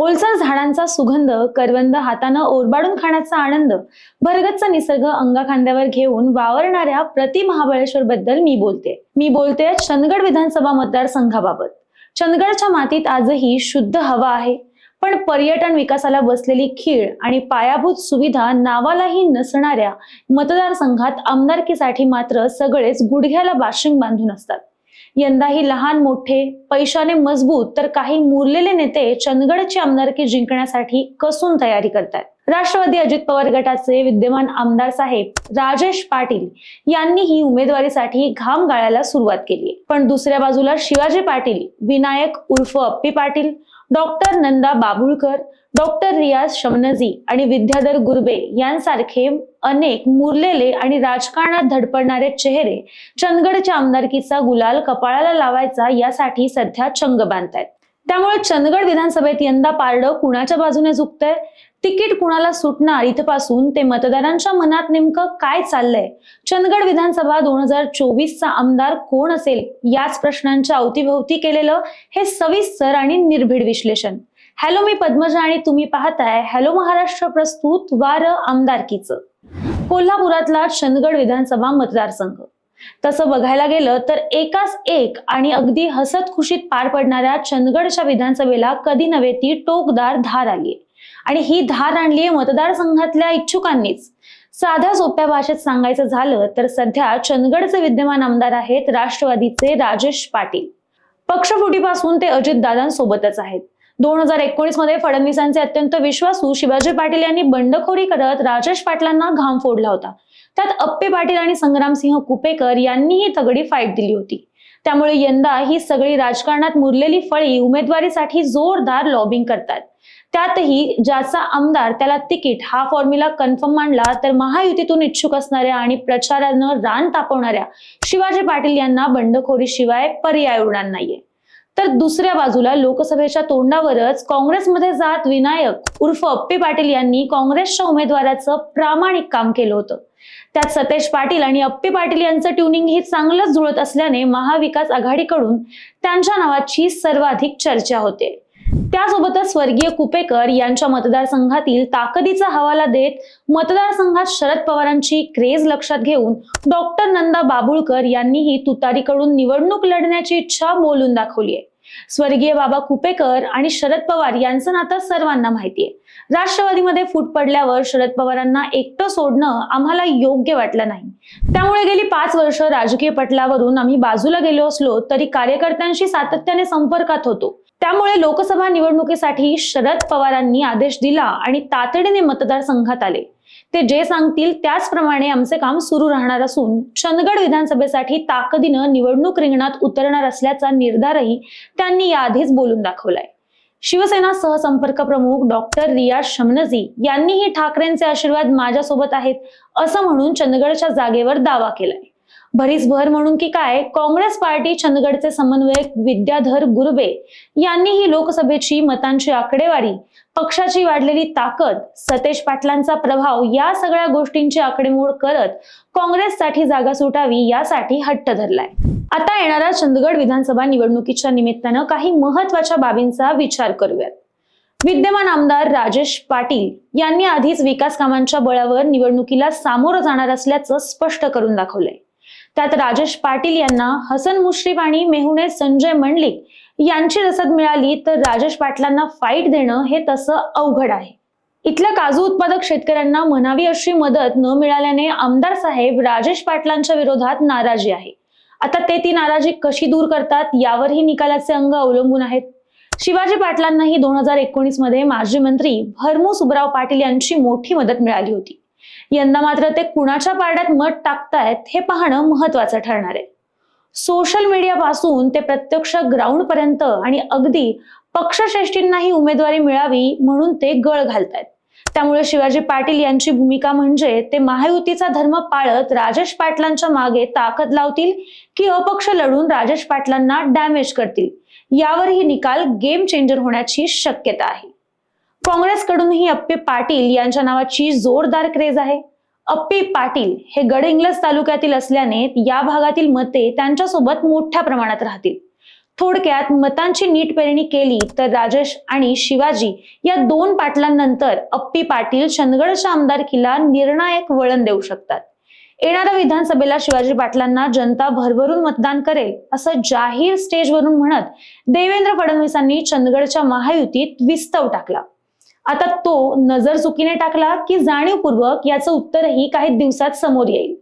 ओलसर झाडांचा सुगंध करवंद हातानं ओरबाडून खाण्याचा आनंद भरगतचा निसर्ग अंगाखांद्यावर घेऊन वावरणाऱ्या प्रति महाबळेश्वर बद्दल मी बोलते. मी बोलते चंदगड विधानसभा मतदारसंघाबाबत. चंदगडच्या मातीत आजही शुद्ध हवा आहे. पण पर्यटन विकासाला बसलेली खीळ आणि पायाभूत सुविधा नावालाही नसणाऱ्या मतदारसंघात आमदारकीसाठी मात्र सगळेच गुडघ्याला बाशिंग बांधून असतात. यंदाही लहान मोठे पैशाने मजबूत तर काही मुरलेले नेते चंदगडची आमदारकी जिंकण्यासाठी कसून तयारी करतात राष्ट्रवादी अजित पवार गटाचे विद्यमान आमदार साहेब राजेश पाटील यांनी ही उमेदवारीसाठी घाम गाळायला सुरुवात केली पण दुसऱ्या बाजूला शिवाजी पाटील विनायक उर्फ अप्पी पाटील डॉक्टर नंदा बाबुळकर डॉक्टर रियाज शमनजी आणि विद्याधर गुरबे यांसारखे अनेक मुरलेले आणि राजकारणात धडपडणारे चेहरे चंदगडच्या आमदारकीचा गुलाल कपाळाला लावायचा यासाठी सध्या चंग बांधतायत. त्यामुळे चंदगड विधानसभेत यंदा पारडं कुणाच्या बाजूने झुकतंय? तिकीट कुणाला सुटणार इथपासून ते मतदारांच्या मनात नेमकं काय चाललंय? चंदगड विधानसभा दोन हजार चोवीसचा आमदार कोण असेल? याच प्रश्नांच्या अवतीभोवती केलेलं हे सविस्तर आणि निर्भीड विश्लेषण. हॅलो मी पद्मजा आणि तुम्ही पाहताय हॅलो महाराष्ट्र प्रस्तुत वार आमदारकीचं. कोल्हापुरातला चंदगड विधानसभा मतदारसंघ. तसं बघायला गेलं तर एकाच एक आणि अगदी हसत खुशीत पार पडणाऱ्या चंदगडच्या विधानसभेला कधी नव्हे ती टोकदार धार आली आणि ही धार आणली मतदारसंघातल्या इच्छुकांनीच. साध्या सोप्या भाषेत सांगायचं झालं तर सध्या चंदगडचे विद्यमान आमदार आहेत राष्ट्रवादीचे राजेश पाटील. पक्षफुटीपासून ते अजितदादांसोबतच आहेत. दोन हजार एकोणीसमध्ये फडणवीसांचे अत्यंत विश्वासू शिवाजी पाटील यांनी बंडखोरी करत राजेश पाटलांना घाम फोडला होता. त्यात अप्पे पाटील आणि संग्रामसिंह कुपेकर यांनीही तगडी फाईट दिली होती. त्यामुळे यंदा ही सगळी राजकारणात मुरलेली फळी उमेदवारीसाठी जोरदार लॉबिंग करतात. त्यातही ज्याचा आमदार त्याला तिकीट हा फॉर्म्युला कन्फर्म मांडला तर महायुतीतून इच्छुक असणाऱ्या आणि प्रचारानं रान तापवणाऱ्या शिवाजी पाटील यांना बंडखोरीशिवाय पर्याय उरणार नाहीये. तर दुसऱ्या बाजूला लोकसभेच्या तोंडावरच काँग्रेसमध्ये जात विनायक उर्फ अप्पे पाटील यांनी काँग्रेसच्या उमेदवाराचं प्रामाणिक काम केलं होतं. त्यात सतेज पाटील आणि अप्पे पाटील यांचं ट्युनिंग ही चांगलंच जुळत असल्याने महाविकास आघाडीकडून त्यांच्या नावाची सर्वाधिक चर्चा होते. त्यासोबतच स्वर्गीय कुपेकर यांच्या मतदारसंघातील ताकदीचा हवाला देत मतदारसंघात शरद पवारांची क्रेज लक्षात घेऊन डॉक्टर नंदा बाबुळकर यांनीही तुतारीकडून निवडणूक लढण्याची इच्छा बोलून दाखवली आहे. स्वर्गीय बाबा कुपेकर आणि शरद पवार यांचं नातं सर्वांना माहितीये राष्ट्रवादीमध्ये फूट पडल्यावर शरद पवारांना एकटं सोडणं आम्हाला योग्य वाटलं नाही. त्यामुळे गेली पाच वर्ष राजकीय पटलावरून आम्ही बाजूला गेलो असलो तरी कार्यकर्त्यांशी सातत्याने संपर्कात होतो. त्यामुळे लोकसभा निवडणुकीसाठी शरद पवारांनी आदेश दिला आणि तातडीने मतदारसंघात आले. ते जे सांगतील त्याचप्रमाणे आमचे काम सुरू राहणार असून चंदगड विधानसभेसाठी ताकदीनं निवडणूक रिंगणात उतरणार असल्याचा निर्धारही त्यांनी याआधीच बोलून दाखवलाय. शिवसेना सहसंपर्क प्रमुख डॉक्टर रियाज शमनजी यांनीही ठाकरेंचे आशीर्वाद माझ्यासोबत आहेत असं म्हणून चंदगडच्या जागेवर दावा केलाय. भरीसभर म्हणून की काय? काँग्रेस पार्टी चंदगडचे समन्वयक विद्याधर गुरबे यांनीही लोकसभेची मतांची आकडेवारी पक्षाची वाढलेली ताकद सतेज पाटलांचा प्रभाव या सगळ्या गोष्टींची आकडेमोड करत काँग्रेससाठी जागा सुटावी यासाठी हट्ट धरलाय. आता येणाऱ्या चंदगड विधानसभा निवडणुकीच्या निमित्तानं काही महत्त्वाच्या बाबींचा विचार करूयात. विद्यमान आमदार राजेश पाटील यांनी आधीच विकास कामांच्या बळावर निवडणुकीला सामोरं जाणार असल्याचं स्पष्ट करून दाखवलंय. त्यात राजेश पाटील यांना हसन मुश्रीफ आणि मेहुणे संजय मंडलिक यांची रसद मिळाली तर राजेश पाटलांना फाईट देणं हे तसं अवघड आहे. इथल्या काजू उत्पादक शेतकऱ्यांना म्हणावी अशी मदत न मिळाल्याने आमदार साहेब राजेश पाटलांच्या विरोधात नाराजी आहे. आता ते ती नाराजी कशी दूर करतात यावरही निकालाचे अंग अवलंबून आहेत. शिवाजी पाटलांनाही दोन हजार एकोणीसमध्ये माजी मंत्री भरमू सुबराव पाटील यांची मोठी मदत मिळाली होती. यंदा मात्र ते कुणाच्या पारड्यात मत टाकतायत हे पाहणं महत्वाचं ठरणार आहे. सोशल मीडियापासून ते प्रत्यक्ष ग्राउंड पर्यंत आणि अगदी पक्षश्रेष्ठींनाही उमेदवारी मिळावी म्हणून ते गळ घालतायत. त्यामुळे शिवाजी पाटील यांची भूमिका म्हणजे ते महायुतीचा धर्म पाळत राजेश पाटलांच्या मागे ताकद लावतील की अपक्ष लढून राजेश पाटलांना डॅमेज करतील. यावरही निकाल गेम चेंजर होण्याची शक्यता आहे. काँग्रेसकडूनही अप्पे पाटील यांच्या नावाची जोरदार क्रेज आहे. अप्पे पाटील हे गड इंग्लज तालुक्यातील असल्याने या भागातील मते त्यांच्यासोबत मोठ्या प्रमाणात राहतील. थोडक्यात मतांची नीट पेरणी केली तर राजेश आणि शिवाजी या दोन पाटलांनंतर अप्पी पाटील चंदगडच्या आमदारकीला निर्णायक वळण देऊ शकतात. येणाऱ्या विधानसभेला शिवाजी पाटलांना जनता भरभरून मतदान करेल असं जाहीर स्टेजवरून म्हणत देवेंद्र फडणवीसांनी चंदगडच्या महायुतीत विस्तव टाकला. आता तो नजर चुकीने टाकला की जाणीवपूर्वक याचं उत्तरही काही दिवसात समोर येईल.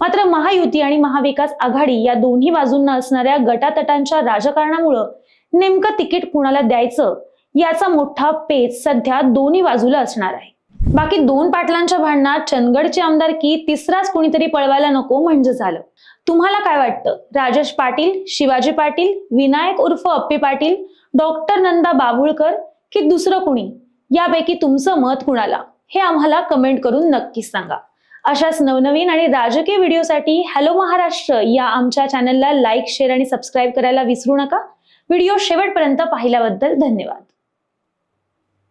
मात्र महायुती आणि महाविकास आघाडी या दोन्ही बाजूंना असणाऱ्या गटातटांच्या राजकारणामुळं नेमकं तिकीट कुणाला द्यायचं याचा मोठा पेच सध्या दोन्ही बाजूला असणार आहे. बाकी दोन पाटलांच्या भांडणात चंदगडची आमदारकी तिसराच कुणीतरी पळवायला नको म्हणजे झालं. तुम्हाला काय वाटतं? राजेश पाटील शिवाजी पाटील विनायक उर्फ अप्पी पाटील डॉक्टर नंदा बाभुळकर की दुसरं कुणी? यापैकी तुमचं मत कुणाला? हे आम्हाला कमेंट करून नक्कीच सांगा. अशाच नवनवीन आणि राजकीय व्हिडिओसाठी हॅलो महाराष्ट्र या आमच्या चॅनलला लाईक शेअर आणि सबस्क्राईब करायला विसरू नका. व्हिडिओ शेवटपर्यंत पाहिल्याबद्दल धन्यवाद.